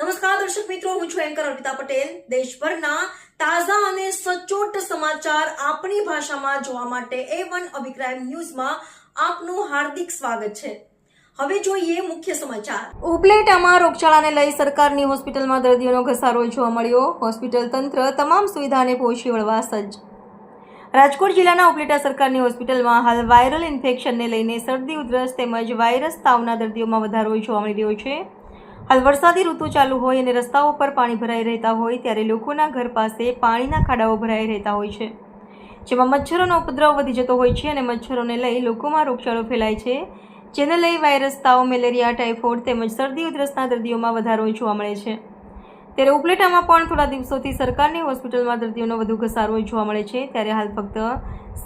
નમસ્કાર, દર્શક મિત્રો, હું છું એન્કર અર્પિતા પટેલ. દેશભરના તાજા અને સચોટ સમાચાર આપણી ભાષામાં જોવા માટે એ વન અભિક્રાઇમ ન્યૂઝમાં આપનું હાર્દિક સ્વાગત છે. હવે જોઈએ મુખ્ય સમાચાર. ઉપલેટામાં રોગચાળાને લઈ સરકારની હોસ્પિટલમાં દર્દીઓનો ઘસારો જોવા મળ્યો. હોસ્પિટલ તંત્ર તમામ સુવિધાને પહોંચી વળવા સજ્જ. રાજકોટ જિલ્લાના ઉપલેટા સરકારની હોસ્પિટલમાં હાલ વાયરલ ઇન્ફેક્શનને લઈને શરદી, ઉધરસ તેમજ વાયરસ તાવના દર્દીઓમાં વધારો જોવા મળી રહ્યો છે. હાલ વરસાદી ઋતુ ચાલુ હોય અને રસ્તાઓ પર પાણી ભરાઈ રહેતા હોય ત્યારે લોકોના ઘર પાસે પાણીના ખાડાઓ ભરાઈ રહેતા હોય છે. જેમાં મચ્છરોનો ઉપદ્રવ વધી જતો હોય છે અને મચ્છરોને લઈ લોકોમાં રોગચાળો ફેલાય છે, જેને લઈ વાયરસ, તાવ, મેલેરિયા, ટાઇફોઇડ તેમજ શરદી, ઉધરસના દર્દીઓમાં વધારો જોવા મળે છે. ત્યારે ઉપલેટામાં પણ થોડા દિવસોથી સરકારની હોસ્પિટલમાં દર્દીઓનો વધુ ઘસારો જોવા મળે છે. ત્યારે હાલ ફક્ત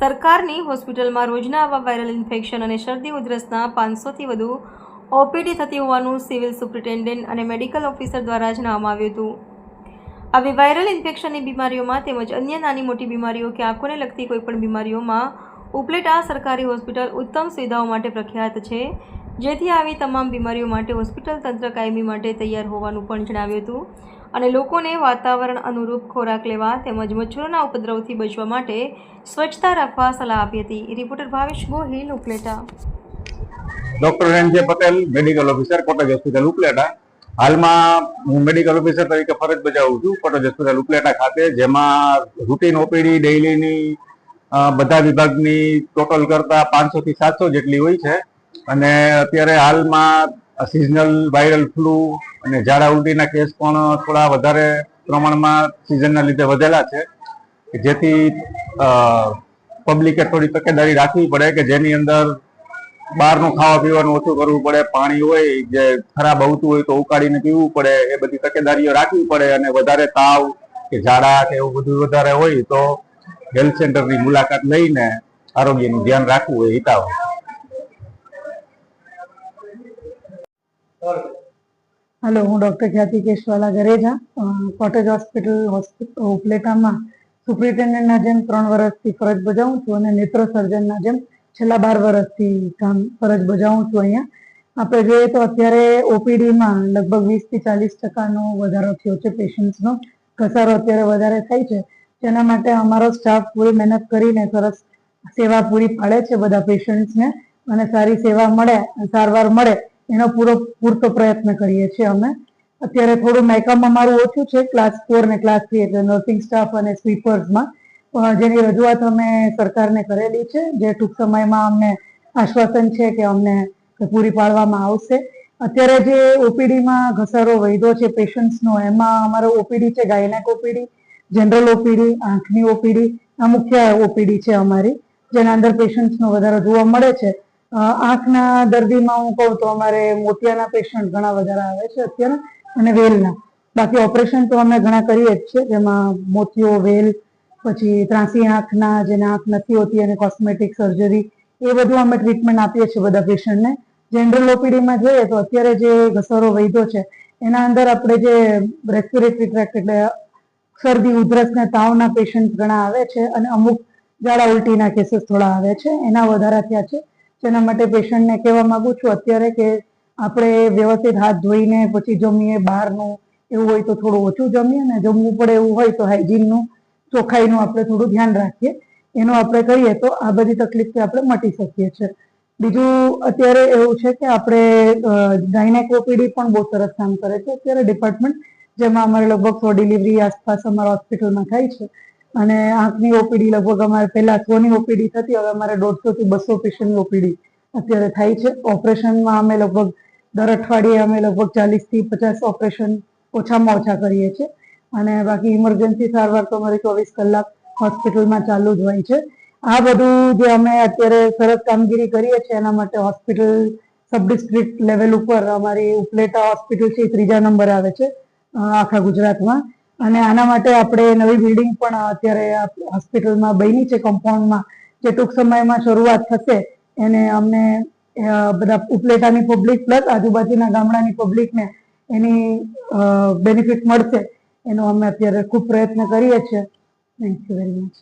સરકારની હોસ્પિટલમાં રોજના આવા વાયરલ ઇન્ફેક્શન અને શરદી, ઉધરસના પાંચસોથી વધુ ઓપીડી થતી હોવાનું સિવિલ સુપ્રિન્ટેન્ડન્ટ અને મેડિકલ ઓફિસર દ્વારા જણાવવામાં આવ્યું હતું. આવી વાયરલ ઇન્ફેક્શનની બીમારીઓમાં તેમજ અન્ય નાની મોટી બીમારીઓ કે આંખોને લગતી કોઈપણ બીમારીઓમાં ઉપલેટ આ સરકારી હોસ્પિટલ ઉત્તમ સુવિધાઓ માટે પ્રખ્યાત છે. જેથી આવી તમામ બીમારીઓ માટે હોસ્પિટલ તંત્ર કાયમી માટે તૈયાર હોવાનું પણ જણાવ્યું હતું અને લોકોને વાતાવરણ અનુરૂપ ખોરાક લેવા તેમજ મચ્છરોના ઉપદ્રવથી બચવા માટે સ્વચ્છતા રાખવા સલાહ આપી હતી. Reporter Bhavesh Gohil, Upleta. Doctor Ranjay Patel medical officer cottage hospital Upleta હાલમાં હું મેડિકલ ઓફિસર તરીકે ફરજ બજાવું છું કોટેજ હોસ્પિટલ ઉપલેટા ખાતે, જેમાં રૂટીન ઓપીડી ડેઇલીની બધા વિભાગની ટોટલ કરતા પાંચસો થી સાતસો જેટલી હોય છે. અને અત્યારે હાલમાં સિઝનલ વાયરલ ફ્લૂ અને ઝાડા ઉલટીના કેસ પણ થોડા વધારે પ્રમાણમાં સિઝનના લીધે વધેલા છે. જેથી પબ્લિકે થોડી તકેદારી રાખવી પડે કે જેની અંદર બહારનું ખાવા પીવાનું ઓછું કરવું પડે, પાણી હોય, જે ખરાબ આવતું હોય તો ઉકાળીને પીવું પડે, એ બધી તકેદારીઓ રાખવી પડે અને વધારે તાવ કે ઝાડા કે એવું બધું વધારે હોય તો હેલ્થ સેન્ટરની મુલાકાત લઈને આરોગ્યનું ધ્યાન રાખવું એ હિતાવ હલો, હું doctor Khyati Keshwala Gareja cottage hospital hospital ઉપલેટામાં. સુપ્રિન્ટેન્ડન્ટના જેમ ત્રણ વર્ષથી ફરજ બજાવું છું અને નેત્ર સર્જનના જેમ છેલ્લા બાર વર્ષથી કામ ફરજ બજાવું છું અહીંયા. આપણે જોઈએ તો અત્યારે ઓપીડીમાં લગભગ વીસથી ચાલીસ ટકાનો વધારો થયો છે પેશન્ટ્સનો. ઘસારો અત્યારે વધારે થાય છે. તેના માટે અમારો સ્ટાફ પૂરી મહેનત કરીને સરસ સેવા પૂરી પાડે છે બધા પેશન્ટ્સને. અને સારી સેવા મળે, સારવાર મળે, એનો પૂરો, પૂરતો પ્રયત્ન કરીએ છીએ અમે. અત્યારે થોડું મેકઅપ અમારું ઓછું છે. ક્લાસ ફોર ને ક્લાસ થ્રી એટલે નર્સિંગ સ્ટાફ અને સ્વીપર્સમાં. જેની રજૂઆત અમે સરકારને કરેલી છે, જે ટૂંક સમયમાં અમને આશ્વાસન છે કે અમને પૂરી પાડવામાં આવશે. અત્યારે જે ઓપીડીમાં ઘસારો વૈધો છે પેશન્ટ્સનો, એમાં અમારો ઓપીડી છે ગાયનેક ઓપીડી, જનરલ ઓપીડી, આંખની ઓપીડી, આ મુખ્ય ઓપીડી છે અમારી, જેના અંદર પેશન્ટ્સનો વધારો જોવા મળે છે. આંખના દર્દીમાં હું કહું તો અમારે મોતિયાના પેશન્ટ ઘણા વધારે આવે છે અત્યારે, અને વેલના. બાકી ઓપરેશન તો અમે ઘણા કરીએ જ છે જેમાં મોતિયો, વેલ પછી ત્રાંસી આંખના, જેને આંખ નથી હોતી અને કોસ્મેટિક સર્જરી એ બધું અમે ટ્રીટમેન્ટ આપીએ છીએ બધા પેશન્ટને જનરલ ઓપીડીમાં જોઈએ તો અત્યારે જે ઘસારો વૈધો છે, એના અંદર આપણે જે રેસ્પિરેટરી ટ્રેક્ટ એટલે શરદી, ઉધરસ ને તાવના પેશન્ટ ઘણા આવે છે અને અમુક ઝાડા ઉલટીના કેસીસ થોડા આવે છે. એના વધારા થયા છે. જેના માટે પેશન્ટને કહેવા માંગુ છું અત્યારે કે આપણે વ્યવસ્થિત હાથ ધોઈને પછી જમીએ બહારનું, એવું હોય તો થોડું ઓછું જમીએ ને જમવું પડે એવું હોય તો હાઇજીનનું ચોખ્ખાઈનું આપણે થોડું ધ્યાન રાખીએ. એનું આપણે કરીએ તો આ બધી તકલીફથી આપણે મટી શકીએ છીએ. બીજું અત્યારે એવું છે કે આપણે ગાયનેક ઓપીડી પણ બહુ સરસ કામ કરે છે. અત્યારે ડિપાર્ટમેન્ટ જેમાં અમારે લગભગ સો ડિલિવરી આસપાસ અમારા હોસ્પિટલમાં થાય છે. અને આંખની ઓપીડી લગભગ અમારે પહેલા સોની ઓપીડી થતી હવે અમારે દોઢસો થી બસો પેશન્ટની ઓપીડી અત્યારે થાય છે. ઓપરેશનમાં અમે લગભગ દર અઠવાડિયે અમે લગભગ ચાલીસથી પચાસ ઓપરેશન ઓછામાં ઓછા કરીએ છીએ. અને બાકી ઇમરજન્સી સારવાર તો અમારી ચોવીસ કલાક હોસ્પિટલમાં ચાલુ જ હોય છે. આ બધું જે અમે અત્યારે સરસ કામગીરી કરીએ છીએ, એના માટે હોસ્પિટલ સબ ડિસ્ટ્રિક્ટ લેવલ ઉપર અમારી ઉપલેટા હોસ્પિટલ છે ત્રીજા નંબર આવે છે આખા ગુજરાતમાં. અને આના માટે આપણે નવી બિલ્ડિંગ પણ અત્યારે હોસ્પિટલમાં બની છે કમ્પાઉન્ડમાં. જે ટૂંક સમયમાં શરૂઆત થશે, એને અમને બધા ઉપલેટાની પબ્લિક પ્લસ આજુબાજુના ગામડાની પબ્લિકને એની બેનિફિટ મળશે. એનો અમે અત્યારે ખૂબ પ્રયત્ન કરીએ છીએ. Thank you very much